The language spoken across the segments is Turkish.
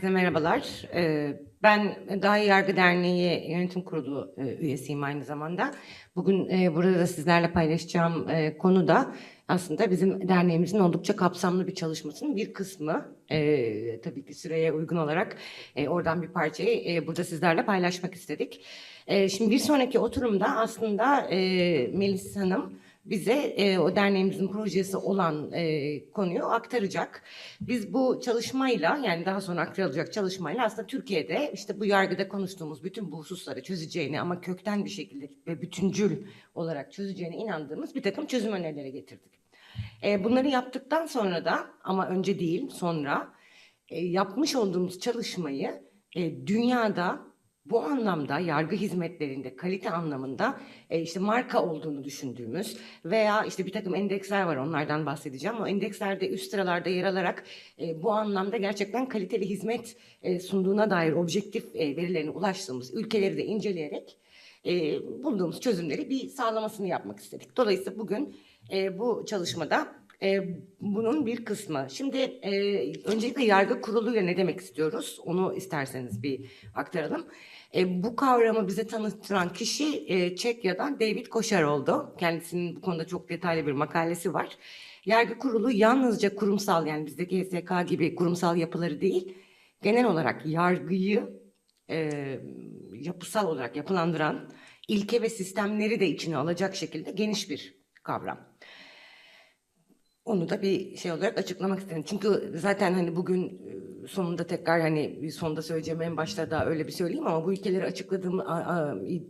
Herkese merhabalar. Ee, Ben Daha Yargı Derneği Yönetim Kurulu e, üyesiyim aynı zamanda. Bugün e, burada da sizlerle paylaşacağım e, konu da aslında bizim derneğimizin oldukça kapsamlı bir çalışmasının bir kısmı. Tabii ki süreye uygun olarak oradan bir parçayı burada sizlerle paylaşmak istedik. Şimdi bir sonraki oturumda aslında Melis Hanım bize e, o derneğimizin projesi olan e, konuyu aktaracak. Biz bu çalışmayla yani daha sonra aktarılacak çalışmayla aslında Türkiye'de işte bu yargıda konuştuğumuz bütün bu hususları çözeceğini ama kökten bir şekilde ve bütüncül olarak çözeceğine inandığımız bir takım çözüm önerileri getirdik. E, bunları yaptıktan sonra da ama önce değil sonra e, yapmış olduğumuz çalışmayı e, dünyada bu anlamda yargı hizmetlerinde kalite anlamında e, işte marka olduğunu düşündüğümüz veya işte bir takım endeksler var onlardan bahsedeceğim. O endekslerde üst sıralarda yer alarak e, bu anlamda gerçekten kaliteli hizmet e, sunduğuna dair objektif e, verilerine ulaştığımız ülkeleri de inceleyerek e, bulduğumuz çözümleri bir sağlamasını yapmak istedik. Dolayısıyla bugün e, bu çalışmada e, bunun bir kısmı. Şimdi e, öncelikle yargı kuruluyla ne demek istiyoruz? Onu isterseniz bir aktaralım. E, bu kavramı bize tanıtılan kişi e, Çekya'dan David Koşar oldu. Kendisinin bu konuda çok detaylı bir makalesi var. Yargı kurulu yalnızca kurumsal yani bizdeki HSK gibi kurumsal yapıları değil, genel olarak yargıyı e, yapısal olarak yapılandıran ilke ve sistemleri de içine alacak şekilde geniş bir kavram. Onu da bir şey olarak açıklamak istedim. Çünkü zaten hani bugün e, sonunda tekrar hani sonunda söyleyeceğim en başta da öyle bir söyleyeyim ama bu ülkeleri açıkladığım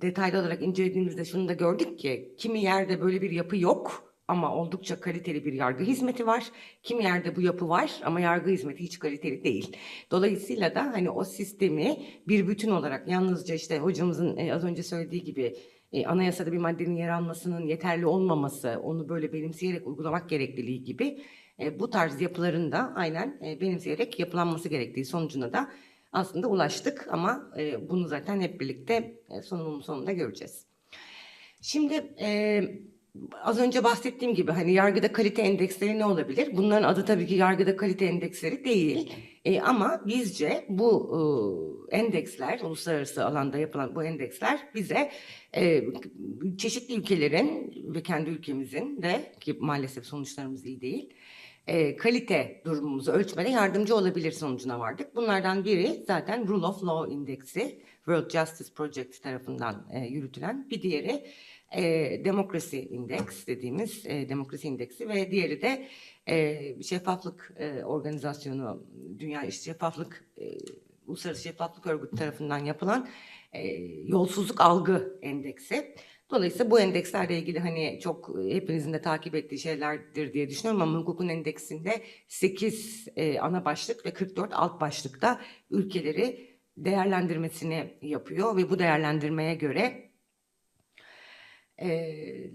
detaylı olarak incelediğimizde şunu da gördük ki kimi yerde böyle bir yapı yok ama oldukça kaliteli bir yargı hizmeti var. Kimi yerde bu yapı var ama yargı hizmeti hiç kaliteli değil. Dolayısıyla da hani o sistemi bir bütün olarak yalnızca işte hocamızın e, az önce söylediği gibi e, anayasada bir maddenin yer almasının yeterli olmaması, onu böyle benimseyerek uygulamak gerekliliği gibi e, bu tarz yapıların da aynen e, benimseyerek yapılanması gerektiği sonucuna da aslında ulaştık ama e, bunu zaten hep birlikte e, sunumun sonunda göreceğiz. Şimdi e, az önce bahsettiğim gibi hani yargıda kalite endeksleri ne olabilir? Bunların adı tabii ki yargıda kalite endeksleri değil. E, ama bizce bu e, endeksler, uluslararası alanda yapılan bu endeksler bize e, çeşitli ülkelerin ve kendi ülkemizin de ki maalesef sonuçlarımız iyi değil, e, kalite durumumuzu ölçmede yardımcı olabilir sonucuna vardık. Bunlardan biri zaten Rule of Law indeksi, World Justice Project tarafından e, yürütülen. Bir diğeri e, Democracy Index dediğimiz e, demokrasi indeksi ve diğeri de e, şeffaflık e, organizasyonu, Dünya Şeffaflık, e, Uluslararası Şeffaflık Örgütü tarafından yapılan e, yolsuzluk algı endeksi. Dolayısıyla bu endekslerle ilgili hani çok hepinizin de takip ettiği şeylerdir diye düşünüyorum ama hukukun endeksinde 8 e, ana başlık ve 44 alt başlıkta ülkeleri değerlendirmesini yapıyor ve bu değerlendirmeye göre e,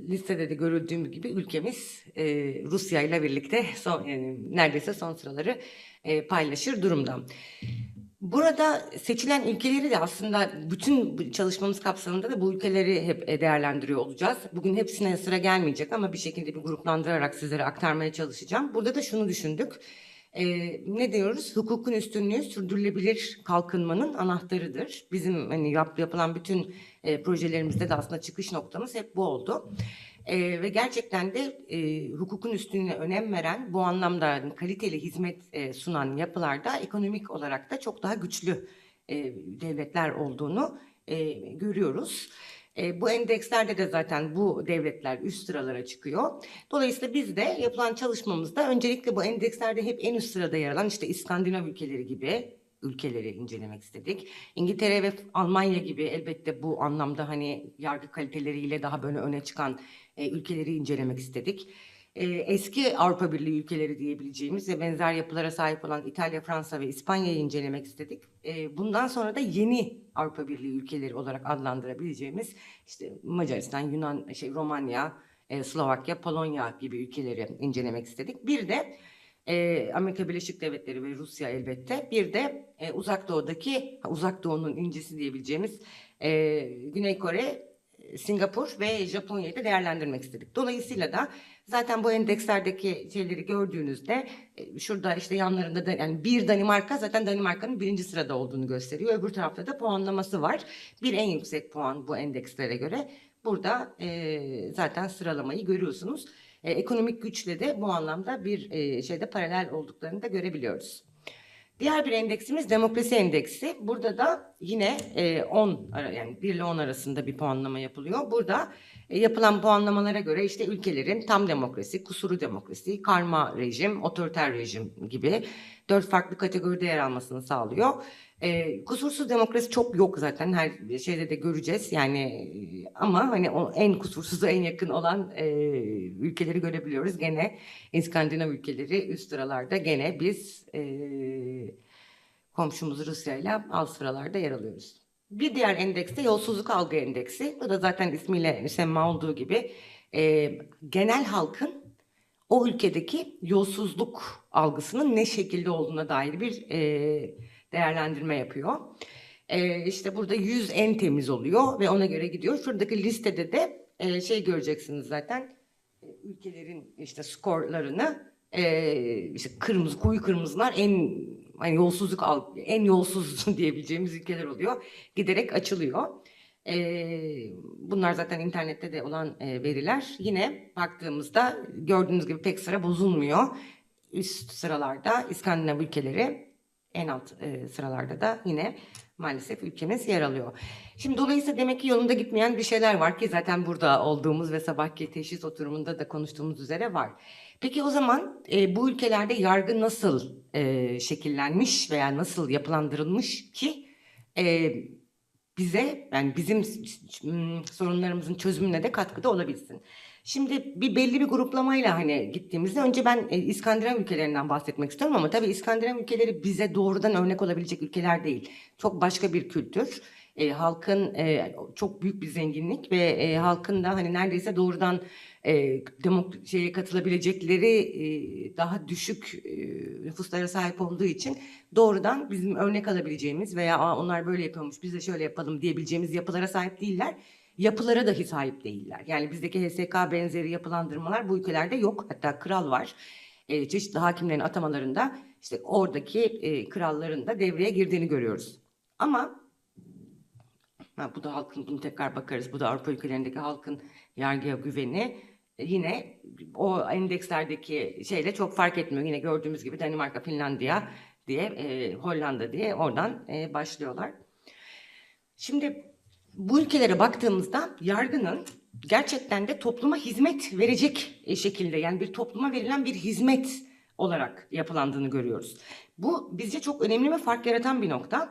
listede de görüldüğüm gibi ülkemiz e, Rusya ile birlikte son, yani neredeyse son sıraları e, paylaşır durumda. Burada seçilen ülkeleri de aslında bütün çalışmamız kapsamında da bu ülkeleri hep e, değerlendiriyor olacağız. Bugün hepsine sıra gelmeyecek ama bir şekilde bir gruplandırarak sizlere aktarmaya çalışacağım. Burada da şunu düşündük. Ee, ne diyoruz? Hukukun üstünlüğü sürdürülebilir kalkınmanın anahtarıdır. Bizim hani yap, yapılan bütün e, projelerimizde de aslında çıkış noktamız hep bu oldu. Ee, ve gerçekten de e, hukukun üstünlüğüne önem veren bu anlamda kaliteli hizmet e, sunan yapılarda ekonomik olarak da çok daha güçlü e, devletler olduğunu e, görüyoruz. E, bu endekslerde de zaten bu devletler üst sıralara çıkıyor. Dolayısıyla biz de yapılan çalışmamızda öncelikle bu endekslerde hep en üst sırada yer alan işte İskandinav ülkeleri gibi ülkeleri incelemek istedik. İngiltere ve Almanya gibi elbette bu anlamda hani yargı kaliteleriyle daha böyle öne çıkan e, ülkeleri incelemek istedik. E, eski Avrupa Birliği ülkeleri diyebileceğimiz ve benzer yapılara sahip olan İtalya, Fransa ve İspanya'yı incelemek istedik. E, bundan sonra da yeni Avrupa Birliği ülkeleri olarak adlandırabileceğimiz işte Macaristan, Yunan, şey Romanya, e, Slovakya, Polonya gibi ülkeleri incelemek istedik. Bir de e, Amerika Birleşik Devletleri ve Rusya elbette. Bir de e, Uzak Doğu'daki, Uzak Doğu'nun incisi diyebileceğimiz e, Güney Kore, Singapur ve Japonya'yı da değerlendirmek istedik. Dolayısıyla da zaten bu endekslerdeki şeyleri gördüğünüzde e, şurada işte yanlarında da yani bir Danimarka zaten Danimarka'nın birinci sırada olduğunu gösteriyor. Öbür tarafta da puanlaması var. Bir en yüksek puan bu endekslere göre. Burada e, zaten sıralamayı görüyorsunuz. E, ekonomik güçle de bu anlamda bir e, şeyde paralel olduklarını da görebiliyoruz. Diğer bir endeksimiz demokrasi endeksi. Burada da yine e, 10 ara- yani 1 ile 10 arasında bir puanlama yapılıyor. Burada e, yapılan puanlamalara göre işte ülkelerin tam demokrasi, kusuru demokrasi, karma rejim, otoriter rejim gibi dört farklı kategoride yer almasını sağlıyor. E, kusursuz demokrasi çok yok zaten her şeyde de göreceğiz yani e, ama hani o en kusursuza en yakın olan e, ülkeleri görebiliyoruz. Gene İskandinav ülkeleri üst sıralarda gene biz e, komşumuz Rusya ile alt sıralarda yer alıyoruz. Bir diğer endeks de yolsuzluk algı endeksi. Bu da zaten ismiyle müsemma olduğu gibi e, genel halkın o ülkedeki yolsuzluk algısının ne şekilde olduğuna dair bir e, değerlendirme yapıyor. E, işte burada 100 en temiz oluyor ve ona göre gidiyor. Şuradaki listede de e, şey göreceksiniz zaten e, ülkelerin işte skorlarını e, işte kırmızı koyu kırmızılar en hani yolsuzluk en yolsuz diyebileceğimiz ülkeler oluyor. Giderek açılıyor. E, bunlar zaten internette de olan e, veriler. Yine baktığımızda gördüğünüz gibi pek sıra bozulmuyor. Üst sıralarda İskandinav ülkeleri en alt e, sıralarda da yine maalesef ülkemiz yer alıyor. Şimdi dolayısıyla demek ki yolunda gitmeyen bir şeyler var ki zaten burada olduğumuz ve sabahki teşhis oturumunda da konuştuğumuz üzere var. Peki o zaman e, bu ülkelerde yargı nasıl e, şekillenmiş veya nasıl yapılandırılmış ki e, bize yani bizim mm, sorunlarımızın çözümüne de katkıda olabilsin. Şimdi bir belli bir gruplamayla hani gittiğimizde önce ben e, İskandinav ülkelerinden bahsetmek istiyorum ama tabii İskandinav ülkeleri bize doğrudan örnek olabilecek ülkeler değil. Çok başka bir kültür. E, halkın e, çok büyük bir zenginlik ve e, halkın da hani neredeyse doğrudan e, demok şeye katılabilecekleri e, daha düşük e, nüfuslara sahip olduğu için doğrudan bizim örnek alabileceğimiz veya Aa, onlar böyle yapıyormuş biz de şöyle yapalım diyebileceğimiz yapılara sahip değiller. Yapılara dahi sahip değiller. Yani bizdeki HSK benzeri yapılandırmalar bu ülkelerde yok. Hatta kral var. E, çeşitli hakimlerin atamalarında işte oradaki e, kralların da devreye girdiğini görüyoruz. Ama ha, bu da halkın bunu tekrar bakarız. Bu da Avrupa ülkelerindeki halkın yargıya güveni e, yine o endekslerdeki şeyle çok fark etmiyor. Yine gördüğümüz gibi Danimarka, Finlandiya diye, e, Hollanda diye oradan e, başlıyorlar. Şimdi bu ülkelere baktığımızda yargının gerçekten de topluma hizmet verecek e, şekilde yani bir topluma verilen bir hizmet olarak yapılandığını görüyoruz. Bu bizce çok önemli ve fark yaratan bir nokta.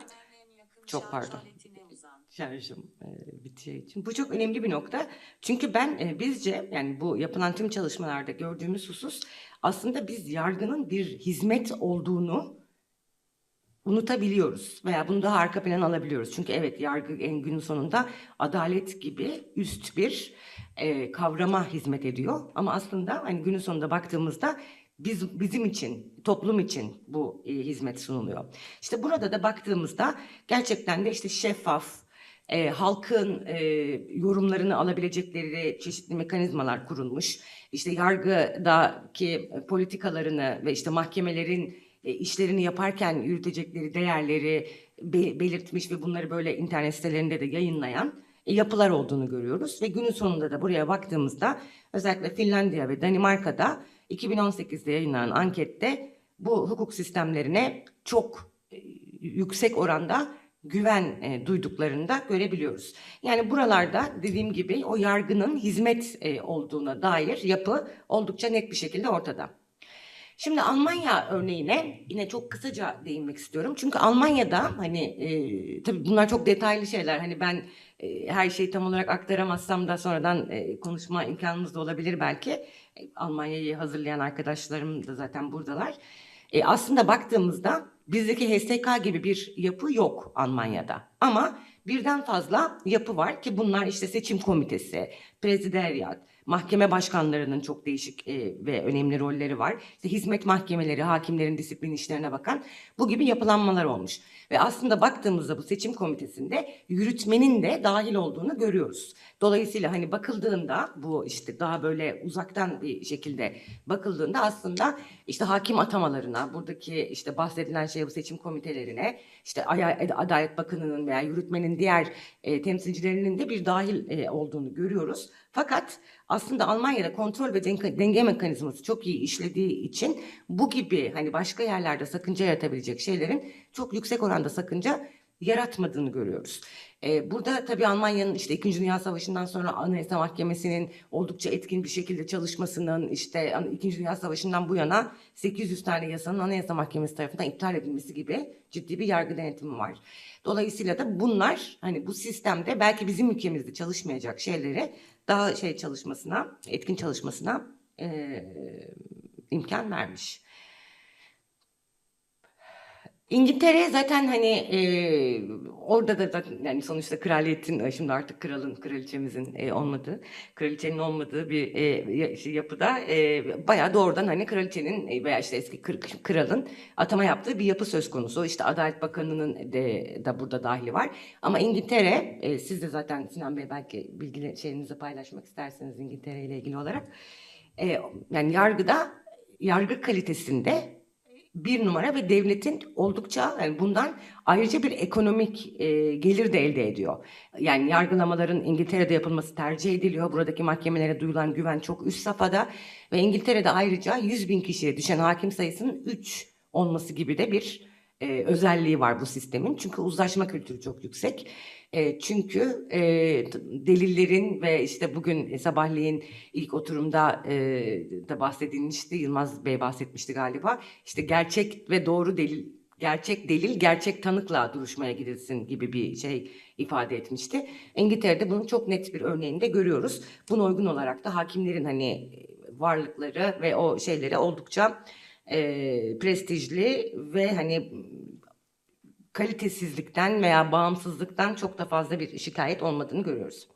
Çok pardon. Şarjım e, biteceği için. Bu çok önemli bir nokta. Çünkü ben e, bizce yani bu yapılan tüm çalışmalarda gördüğümüz husus aslında biz yargının bir hizmet olduğunu unutabiliyoruz veya bunu daha arka plan alabiliyoruz. Çünkü evet yargı en günün sonunda adalet gibi üst bir e, kavrama hizmet ediyor. Ama aslında hani günün sonunda baktığımızda biz bizim için, toplum için bu e, hizmet sunuluyor. İşte burada da baktığımızda gerçekten de işte şeffaf, e, halkın e, yorumlarını alabilecekleri çeşitli mekanizmalar kurulmuş. İşte yargıdaki politikalarını ve işte mahkemelerin e, işlerini yaparken yürütecekleri değerleri be- belirtmiş ve bunları böyle internet sitelerinde de yayınlayan e, yapılar olduğunu görüyoruz. Ve günün sonunda da buraya baktığımızda özellikle Finlandiya ve Danimarka'da 2018'de yayınlanan ankette bu hukuk sistemlerine çok e, yüksek oranda güven e, duyduklarını görebiliyoruz. Yani buralarda dediğim gibi o yargının hizmet e, olduğuna dair yapı oldukça net bir şekilde ortada. Şimdi Almanya örneğine yine çok kısaca değinmek istiyorum. Çünkü Almanya'da hani e, tabii bunlar çok detaylı şeyler. Hani ben e, her şeyi tam olarak aktaramazsam da sonradan e, konuşma imkanımız da olabilir belki. E, Almanya'yı hazırlayan arkadaşlarım da zaten buradalar. E, aslında baktığımızda bizdeki HSK gibi bir yapı yok Almanya'da. Ama birden fazla yapı var ki bunlar işte seçim komitesi, prezideryat, mahkeme başkanlarının çok değişik e, ve önemli rolleri var. İşte hizmet mahkemeleri, hakimlerin disiplin işlerine bakan bu gibi yapılanmalar olmuş. Ve aslında baktığımızda bu seçim komitesinde yürütmenin de dahil olduğunu görüyoruz. Dolayısıyla hani bakıldığında bu işte daha böyle uzaktan bir şekilde bakıldığında aslında işte hakim atamalarına, buradaki işte bahsedilen şey bu seçim komitelerine, işte Adalet Bakanı'nın veya yürütmenin diğer e, temsilcilerinin de bir dahil e, olduğunu görüyoruz. Fakat aslında Almanya'da kontrol ve denge, mekanizması çok iyi işlediği için bu gibi hani başka yerlerde sakınca yaratabilecek şeylerin çok yüksek oranda sakınca yaratmadığını görüyoruz. Ee, burada tabii Almanya'nın işte İkinci Dünya Savaşı'ndan sonra Anayasa Mahkemesi'nin oldukça etkin bir şekilde çalışmasının işte An- İkinci Dünya Savaşı'ndan bu yana 800 tane yasanın Anayasa Mahkemesi tarafından iptal edilmesi gibi ciddi bir yargı denetimi var. Dolayısıyla da bunlar hani bu sistemde belki bizim ülkemizde çalışmayacak şeyleri daha şey çalışmasına, etkin çalışmasına eee, imkan vermiş. İngiltere zaten hani eee, orada da zaten yani sonuçta kraliyetin e, şimdi artık kralın kraliçemizin e, olmadığı kraliçenin olmadığı bir e, ya- yapıda e, bayağı doğrudan hani kraliçenin e, veya işte eski kralın atama yaptığı bir yapı söz konusu. İşte Adalet Bakanı'nın de, da burada dahili var. Ama İngiltere e, siz de zaten Sinan Bey belki bilgi şeyinizi paylaşmak isterseniz İngiltere ile ilgili olarak e, yani yargıda yargı kalitesinde bir numara ve devletin oldukça yani bundan ayrıca bir ekonomik e, gelir de elde ediyor. Yani yargılamaların İngiltere'de yapılması tercih ediliyor. Buradaki mahkemelere duyulan güven çok üst safhada ve İngiltere'de ayrıca 100 bin kişiye düşen hakim sayısının 3 olması gibi de bir e, özelliği var bu sistemin. Çünkü uzlaşma kültürü çok yüksek. E, çünkü e, delillerin ve işte bugün sabahleyin ilk oturumda e, da bahsedilmişti. Yılmaz Bey bahsetmişti galiba. İşte gerçek ve doğru delil, gerçek delil, gerçek tanıkla duruşmaya gidilsin gibi bir şey ifade etmişti. İngiltere'de bunun çok net bir örneğini de görüyoruz. Buna uygun olarak da hakimlerin hani varlıkları ve o şeyleri oldukça e, prestijli ve hani kalitesizlikten veya bağımsızlıktan çok da fazla bir şikayet olmadığını görüyoruz.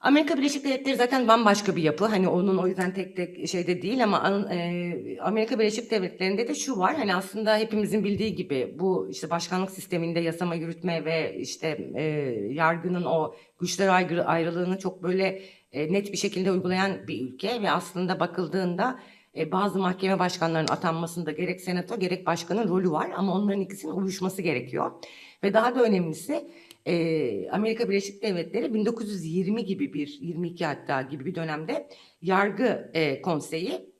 Amerika Birleşik Devletleri zaten bambaşka bir yapı. Hani onun o yüzden tek tek şeyde değil ama e, Amerika Birleşik Devletleri'nde de şu var. Hani aslında hepimizin bildiği gibi bu işte başkanlık sisteminde yasama yürütme ve işte e, yargının o güçler ayrı, ayrılığını çok böyle e, net bir şekilde uygulayan bir ülke ve aslında bakıldığında e, bazı mahkeme başkanlarının atanmasında gerek senato gerek başkanın rolü var ama onların ikisinin uyuşması gerekiyor. Ve daha da önemlisi e, Amerika Birleşik Devletleri 1920 gibi bir 22 hatta gibi bir dönemde yargı e, konseyi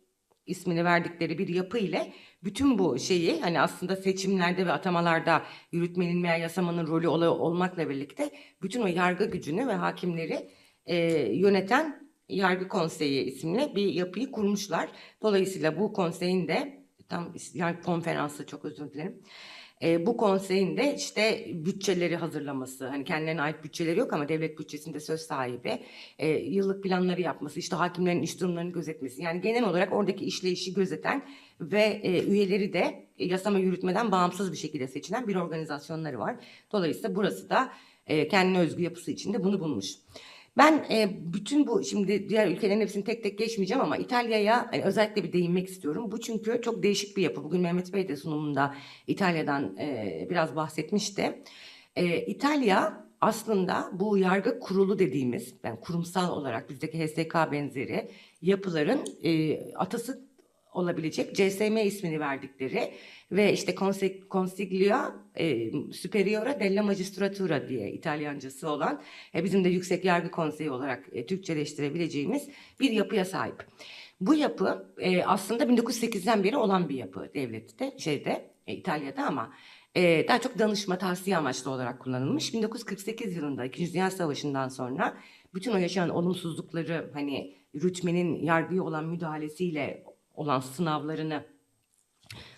ismini verdikleri bir yapı ile bütün bu şeyi hani aslında seçimlerde ve atamalarda yürütmenin veya yasamanın rolü ol- olmakla birlikte bütün o yargı gücünü ve hakimleri e, yöneten Yargı Konseyi isimli bir yapıyı kurmuşlar. Dolayısıyla bu konseyin de tam yargı konferansı çok özür dilerim. E, bu konseyin de işte bütçeleri hazırlaması, hani kendilerine ait bütçeleri yok ama devlet bütçesinde söz sahibi, e, yıllık planları yapması, işte hakimlerin iş durumlarını gözetmesi. Yani genel olarak oradaki işleyişi gözeten ve e, üyeleri de yasama yürütmeden bağımsız bir şekilde seçilen bir organizasyonları var. Dolayısıyla burası da e, kendine özgü yapısı içinde bunu bulmuş. Ben e, bütün bu şimdi diğer ülkelerin hepsini tek tek geçmeyeceğim ama İtalya'ya e, özellikle bir değinmek istiyorum. Bu çünkü çok değişik bir yapı. Bugün Mehmet Bey de sunumunda İtalya'dan e, biraz bahsetmişti. E, İtalya aslında bu yargı kurulu dediğimiz, yani kurumsal olarak bizdeki HSK benzeri yapıların e, atası olabilecek CSM ismini verdikleri ve işte Consiglio e, Superiore della Magistratura diye İtalyancası olan e, bizim de Yüksek Yargı Konseyi olarak e, Türkçeleştirebileceğimiz bir yapıya sahip. Bu yapı e, aslında 1908'den beri olan bir yapı devlette, şeyde, e, İtalya'da ama e, daha çok danışma, tavsiye amaçlı olarak kullanılmış. 1948 yılında İkinci Dünya Savaşı'ndan sonra bütün o yaşanan olumsuzlukları hani yürütmenin yargıya olan müdahalesiyle olan sınavlarını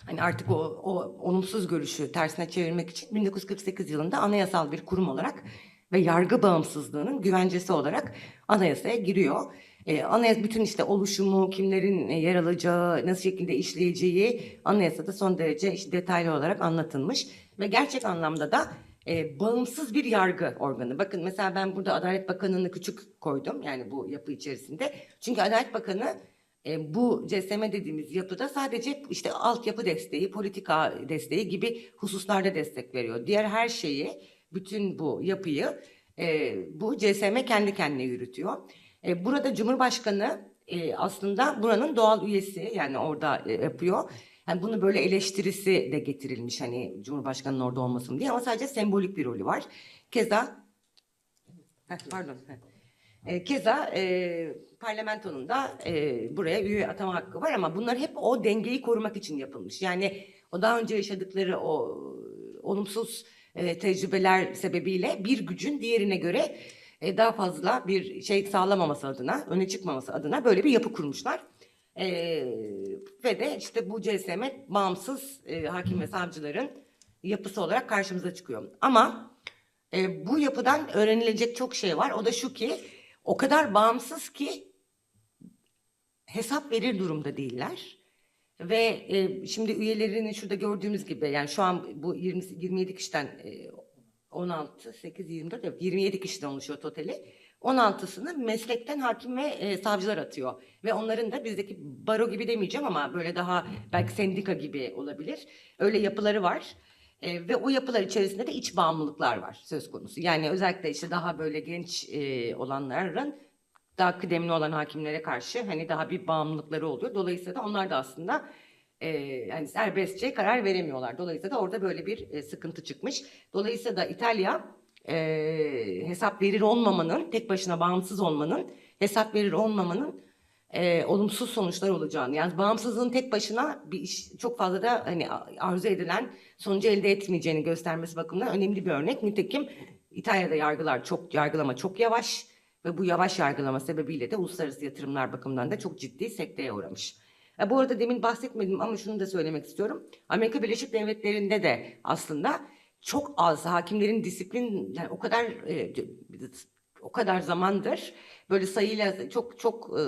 hani artık o, o olumsuz görüşü tersine çevirmek için 1948 yılında anayasal bir kurum olarak ve yargı bağımsızlığının güvencesi olarak anayasaya giriyor. Ee, anayasa bütün işte oluşumu, kimlerin e, yer alacağı, nasıl şekilde işleyeceği anayasada son derece işte detaylı olarak anlatılmış ve gerçek anlamda da e, bağımsız bir yargı organı. Bakın mesela ben burada Adalet Bakanı'nı küçük koydum yani bu yapı içerisinde. Çünkü Adalet Bakanı E, bu CSM dediğimiz yapıda sadece işte altyapı desteği, politika desteği gibi hususlarda destek veriyor. Diğer her şeyi, bütün bu yapıyı e, bu CSM kendi kendine yürütüyor. E, burada Cumhurbaşkanı e, aslında buranın doğal üyesi yani orada e, yapıyor. Yani bunu böyle eleştirisi de getirilmiş hani Cumhurbaşkanı'nın orada olmasın diye ama sadece sembolik bir rolü var. Keza Heh, pardon. heh. E, keza e, parlamentonun da e, buraya üye atama hakkı var ama bunlar hep o dengeyi korumak için yapılmış. Yani o daha önce yaşadıkları o olumsuz e, tecrübeler sebebiyle bir gücün diğerine göre e, daha fazla bir şey sağlamaması adına, öne çıkmaması adına böyle bir yapı kurmuşlar. E, ve de işte bu CSM bağımsız e, hakim ve savcıların yapısı olarak karşımıza çıkıyor. Ama e, bu yapıdan öğrenilecek çok şey var. O da şu ki o kadar bağımsız ki hesap verir durumda değiller. Ve e, şimdi üyelerini şurada gördüğümüz gibi yani şu an bu 20, 27 kişiden e, 16, 8, 24, evet, 27 kişiden oluşuyor totali. 16'sını meslekten hakim ve e, savcılar atıyor. Ve onların da bizdeki baro gibi demeyeceğim ama böyle daha belki sendika gibi olabilir. Öyle yapıları var. E, ve o yapılar içerisinde de iç bağımlılıklar var söz konusu. Yani özellikle işte daha böyle genç e, olanların daha kıdemli olan hakimlere karşı hani daha bir bağımlılıkları oluyor. Dolayısıyla da onlar da aslında e, yani serbestçe karar veremiyorlar. Dolayısıyla da orada böyle bir e, sıkıntı çıkmış. Dolayısıyla da İtalya e, hesap verir olmamanın, tek başına bağımsız olmanın, hesap verir olmamanın e, olumsuz sonuçlar olacağını. Yani bağımsızlığın tek başına bir iş çok fazla da hani arzu edilen sonucu elde etmeyeceğini göstermesi bakımından önemli bir örnek. Nitekim İtalya'da yargılar çok yargılama çok yavaş ve bu yavaş yargılama sebebiyle de uluslararası yatırımlar bakımından da çok ciddi sekteye uğramış. E, bu arada demin bahsetmedim ama şunu da söylemek istiyorum. Amerika Birleşik Devletleri'nde de aslında çok az hakimlerin disiplin yani o kadar e, o kadar zamandır böyle sayıyla çok çok e,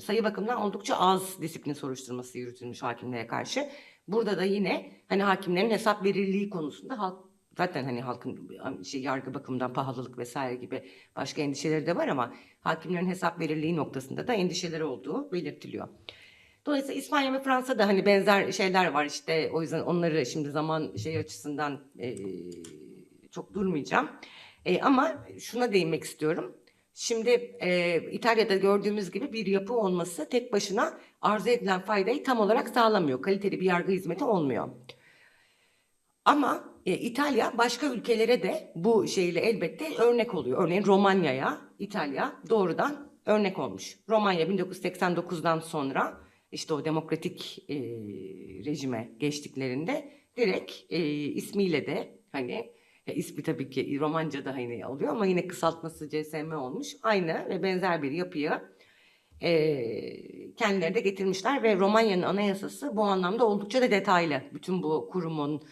sayı bakımından oldukça az disiplin soruşturması yürütülmüş hakimlere karşı. Burada da yine hani hakimlerin hesap verirliği konusunda halk zaten hani halkın şey yargı bakımından pahalılık vesaire gibi başka endişeleri de var ama hakimlerin hesap verirliği noktasında da endişeleri olduğu belirtiliyor. Dolayısıyla İspanya ve Fransa'da hani benzer şeyler var işte o yüzden onları şimdi zaman şey açısından e, çok durmayacağım. E, ama şuna değinmek istiyorum. Şimdi e, İtalya'da gördüğümüz gibi bir yapı olması tek başına arzu edilen faydayı tam olarak sağlamıyor. Kaliteli bir yargı hizmeti olmuyor. Ama e, İtalya başka ülkelere de bu şeyle elbette örnek oluyor. Örneğin Romanya'ya İtalya doğrudan örnek olmuş. Romanya 1989'dan sonra işte o demokratik e, rejime geçtiklerinde direkt e, ismiyle de hani e, ismi tabii ki Romanca'da hani oluyor ama yine kısaltması CSM olmuş. Aynı ve benzer bir yapıyı e, kendileri de getirmişler ve Romanya'nın anayasası bu anlamda oldukça da detaylı. Bütün bu kurumun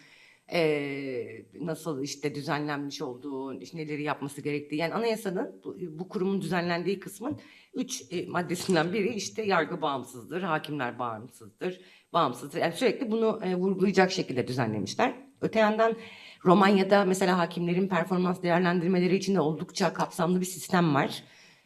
e, nasıl işte düzenlenmiş olduğu, neleri yapması gerektiği. Yani anayasanın bu, bu kurumun düzenlendiği kısmın üç e, maddesinden biri işte yargı bağımsızdır, hakimler bağımsızdır, bağımsızdır. Yani sürekli bunu e, vurgulayacak şekilde düzenlemişler. Öte yandan Romanya'da mesela hakimlerin performans değerlendirmeleri için de oldukça kapsamlı bir sistem var.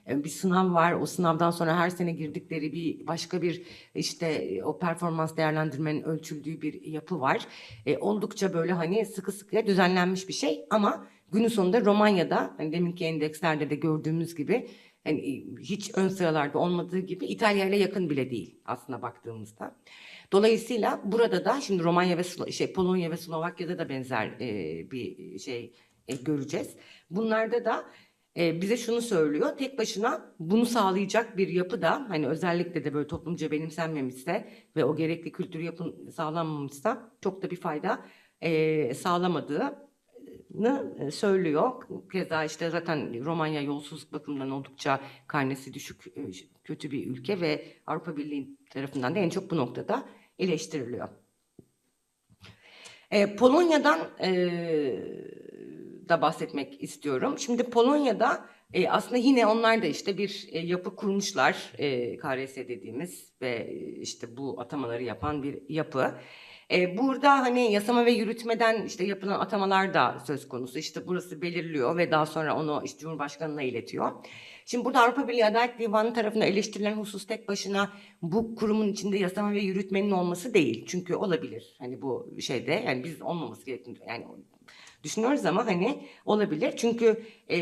E, Bir sınav var. O sınavdan sonra her sene girdikleri bir başka bir işte e, o performans değerlendirmenin ölçüldüğü bir yapı var. E, oldukça böyle hani sıkı sıkıya düzenlenmiş bir şey ama günün sonunda Romanya'da hani deminki endekslerde de gördüğümüz gibi hani hiç ön sıralarda olmadığı gibi İtalya ile yakın bile değil aslında baktığımızda. Dolayısıyla burada da şimdi Romanya ve Slo- şey Polonya ve Slovakya'da da benzer e, bir şey e, göreceğiz. Bunlarda da e, bize şunu söylüyor. Tek başına bunu sağlayacak bir yapı da hani özellikle de böyle toplumca benimsenmemişse ve o gerekli kültür yapın sağlanmamışsa çok da bir fayda e, sağlamadığını e, söylüyor. Keza işte zaten Romanya yolsuzluk bakımından oldukça karnesi düşük e, kötü bir ülke ve Avrupa Birliği tarafından da en çok bu noktada eleştiriliyor. E, Polonya'dan e, da bahsetmek istiyorum. Şimdi Polonya'da e, aslında yine onlar da işte bir e, yapı kurmuşlar. E, KRS dediğimiz ve e, işte bu atamaları yapan bir yapı. E, burada hani yasama ve yürütmeden işte yapılan atamalar da söz konusu. İşte burası belirliyor ve daha sonra onu işte Cumhurbaşkanı'na iletiyor. Şimdi burada Avrupa Birliği Adalet Divanı tarafından eleştirilen husus tek başına bu kurumun içinde yasama ve yürütmenin olması değil. Çünkü olabilir. Hani bu şeyde yani biz olmaması gerektiğini yani düşünüyoruz ama hani olabilir. Çünkü e,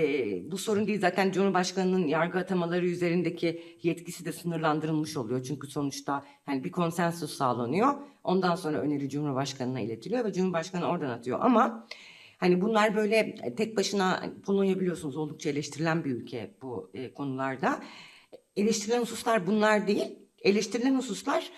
bu sorun değil zaten Cumhurbaşkanı'nın yargı atamaları üzerindeki yetkisi de sınırlandırılmış oluyor. Çünkü sonuçta hani bir konsensus sağlanıyor. Ondan sonra öneri Cumhurbaşkanı'na iletiliyor ve Cumhurbaşkanı oradan atıyor. Ama hani bunlar böyle tek başına Polonya biliyorsunuz oldukça eleştirilen bir ülke bu e, konularda. Eleştirilen hususlar bunlar değil. Eleştirilen hususlar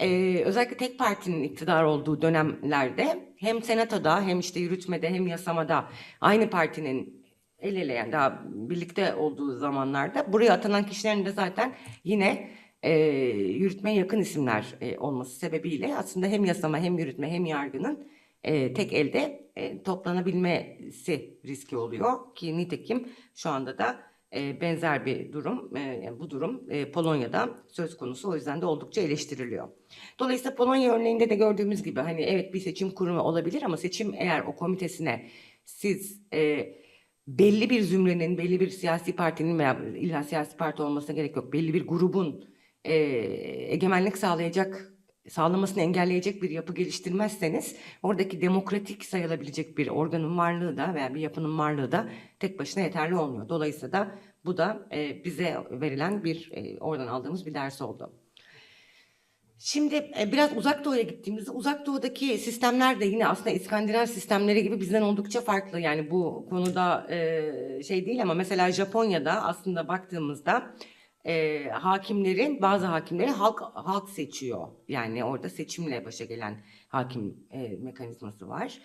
ee, özellikle tek partinin iktidar olduğu dönemlerde hem senatoda hem işte yürütmede hem yasamada aynı partinin el ele yani daha birlikte olduğu zamanlarda buraya atanan kişilerin de zaten yine e, yürütmeye yakın isimler e, olması sebebiyle aslında hem yasama hem yürütme hem yargının e, tek elde e, toplanabilmesi riski oluyor ki nitekim şu anda da e, benzer bir durum, e, bu durum e, Polonya'da söz konusu. O yüzden de oldukça eleştiriliyor. Dolayısıyla Polonya örneğinde de gördüğümüz gibi hani evet bir seçim kurumu olabilir ama seçim eğer o komitesine siz e, belli bir zümrenin, belli bir siyasi partinin veya illa siyasi parti olmasına gerek yok. Belli bir grubun e, egemenlik sağlayacak sağlamasını engelleyecek bir yapı geliştirmezseniz oradaki demokratik sayılabilecek bir organın varlığı da veya bir yapının varlığı da tek başına yeterli olmuyor. Dolayısıyla da bu da e, bize verilen bir e, oradan aldığımız bir ders oldu. Şimdi e, biraz uzak doğuya gittiğimizde uzak doğudaki sistemler de yine aslında İskandinav sistemleri gibi bizden oldukça farklı. Yani bu konuda e, şey değil ama mesela Japonya'da aslında baktığımızda e, hakimlerin bazı hakimleri halk halk seçiyor. Yani orada seçimle başa gelen hakim e, mekanizması var.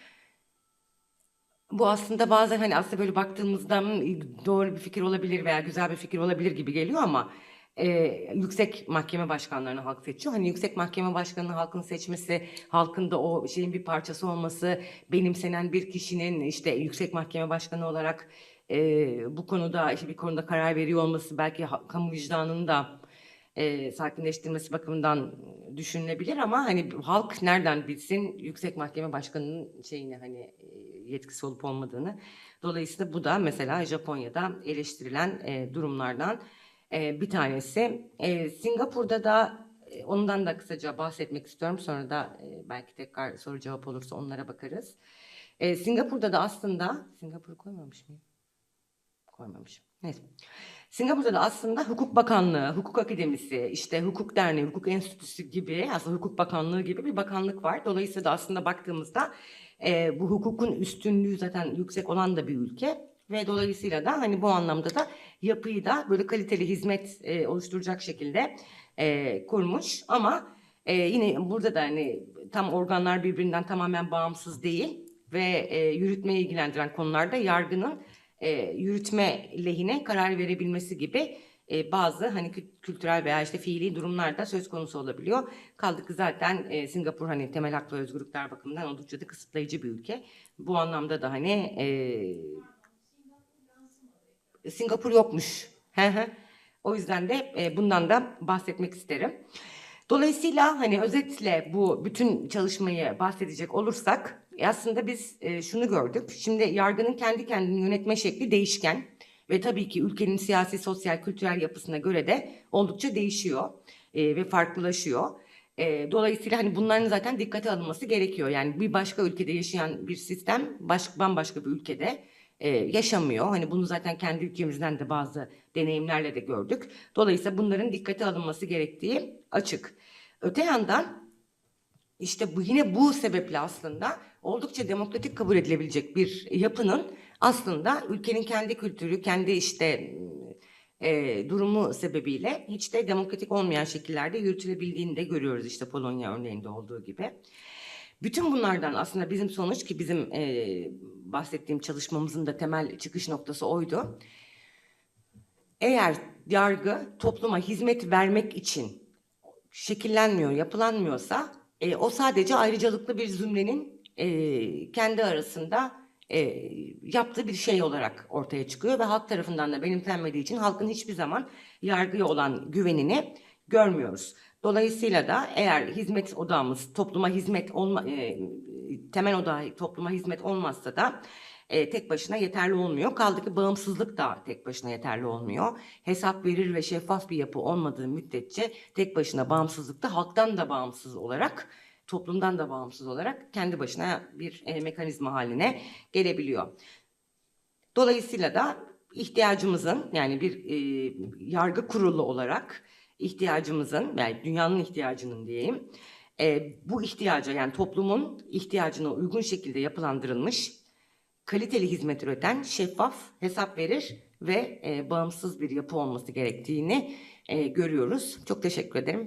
Bu aslında bazen hani aslında böyle baktığımızda "Hmm, doğru bir fikir olabilir veya güzel bir fikir olabilir gibi geliyor ama e, yüksek mahkeme başkanlarını halk seçiyor. Hani yüksek mahkeme başkanını halkın seçmesi, halkın da o şeyin bir parçası olması, benimsenen bir kişinin işte yüksek mahkeme başkanı olarak e, bu konuda işte bir konuda karar veriyor olması belki kamu vicdanını da e, sakinleştirmesi bakımından düşünülebilir ama hani halk nereden bilsin yüksek mahkeme başkanının şeyini hani yetkisi olup olmadığını. Dolayısıyla bu da mesela Japonya'da eleştirilen e, durumlardan e, bir tanesi. E, Singapur'da da e, ondan da kısaca bahsetmek istiyorum. Sonra da e, belki tekrar soru cevap olursa onlara bakarız. E, Singapur'da da aslında Singapur'u koymamış mıyım? Koymamışım. Neyse. Singapur'da da aslında Hukuk Bakanlığı, Hukuk Akademisi, işte Hukuk Derneği, Hukuk Enstitüsü gibi aslında Hukuk Bakanlığı gibi bir bakanlık var. Dolayısıyla da aslında baktığımızda e, bu hukukun üstünlüğü zaten yüksek olan da bir ülke ve dolayısıyla da hani bu anlamda da yapıyı da böyle kaliteli hizmet e, oluşturacak şekilde e, kurmuş ama e, yine burada da hani tam organlar birbirinden tamamen bağımsız değil ve e, yürütmeyi ilgilendiren konularda yargının e, yürütme lehine karar verebilmesi gibi e, bazı hani kü- kültürel veya işte fiili durumlar da söz konusu olabiliyor. Kaldı ki zaten e, Singapur hani temel hak ve özgürlükler bakımından oldukça da kısıtlayıcı bir ülke. Bu anlamda da hani e, Singapur yokmuş. O yüzden de e, bundan da bahsetmek isterim. Dolayısıyla hani özetle bu bütün çalışmayı bahsedecek olursak aslında biz e, şunu gördük. Şimdi yargının kendi kendini yönetme şekli değişken ve tabii ki ülkenin siyasi, sosyal, kültürel yapısına göre de oldukça değişiyor e, ve farklılaşıyor. E, dolayısıyla hani bunların zaten dikkate alınması gerekiyor. Yani bir başka ülkede yaşayan bir sistem baş, bambaşka bir ülkede yaşamıyor. Hani bunu zaten kendi ülkemizden de bazı deneyimlerle de gördük. Dolayısıyla bunların dikkate alınması gerektiği açık. Öte yandan işte bu yine bu sebeple aslında oldukça demokratik kabul edilebilecek bir yapının aslında ülkenin kendi kültürü, kendi işte e, durumu sebebiyle hiç de demokratik olmayan şekillerde yürütülebildiğini de görüyoruz işte Polonya örneğinde olduğu gibi. Bütün bunlardan aslında bizim sonuç ki bizim e, bahsettiğim çalışmamızın da temel çıkış noktası oydu. Eğer yargı topluma hizmet vermek için şekillenmiyor, yapılanmıyorsa e, o sadece ayrıcalıklı bir zümrenin e, kendi arasında e, yaptığı bir şey olarak ortaya çıkıyor ve halk tarafından da benimsenmediği için halkın hiçbir zaman yargıya olan güvenini görmüyoruz. Dolayısıyla da eğer hizmet odağımız topluma hizmet olma, e, temel o dahi topluma hizmet olmazsa da e, tek başına yeterli olmuyor. Kaldı ki bağımsızlık da tek başına yeterli olmuyor. Hesap verir ve şeffaf bir yapı olmadığı müddetçe tek başına bağımsızlık da halktan da bağımsız olarak toplumdan da bağımsız olarak kendi başına bir e, mekanizma haline gelebiliyor. Dolayısıyla da ihtiyacımızın yani bir e, yargı kurulu olarak ihtiyacımızın yani dünyanın ihtiyacının diyeyim e, bu ihtiyaca yani toplumun ihtiyacına uygun şekilde yapılandırılmış kaliteli hizmet üreten şeffaf hesap verir ve e, bağımsız bir yapı olması gerektiğini e, görüyoruz. Çok teşekkür ederim.